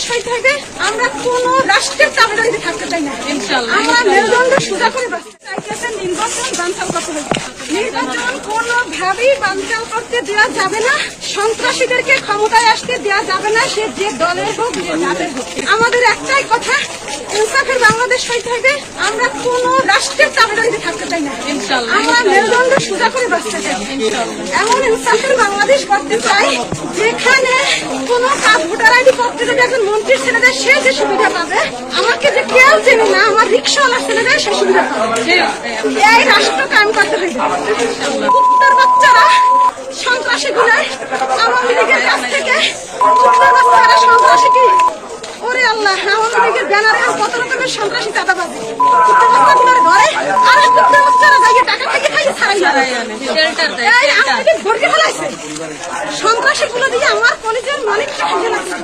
আমরা কোন রাষ্ট্রের চাপদারিতে থাকতে চাই না। আমরা। মেরুদণ্ড সোজা করে বাঁচতে নির্বাচন বানচাল করতে হবে নির্বাচন কোনোভাবেই বানচাল করতে দেওয়া যাবে না সন্ত্রাসীদেরকে ক্ষমতায় আসতে দেওয়া যাবে না সে যে দলের হোক যে জাতের হোক। আমাদের একটাই কথা ইনসাফের বাংলাদেশ হইতে হবে আমরা কোন রাষ্ট্রের চাপদারিতে থাকতে চাই না। আমরা। মেরুদণ্ড সোজা করে বাঁচতে চাই। এমন ইনসাফের বাংলাদেশ করতে চাই ভোটার আইডি করতে যদি একজন মন্ত্রীর ছেলে দেয় সে যে সুবিধা পাবে, আমাকে যে কেউ চেনে না, আমার রিক্সাওয়ালার ছেলে দেয় সে সুবিধা পাবে। এই রাষ্ট্র কায়েম করতে উত্তর বাচ্চারা সন্ত্রাসী গুলাই আওয়ামী লীগের কাছ থেকে বাচ্চারা সন্ত্রাসী কি? ওরে আল্লাহ, আওয়ামী লীগের ব্যানারে কত রকমের সন্ত্রাসী চাঁদাবাজি? Shelter দেয়, আমাকে ভরকে ফেলাইছে সন্ত্রাসী গুলো দিয়ে আমার কলেজের মালিকটা খাইয়ে লাগছে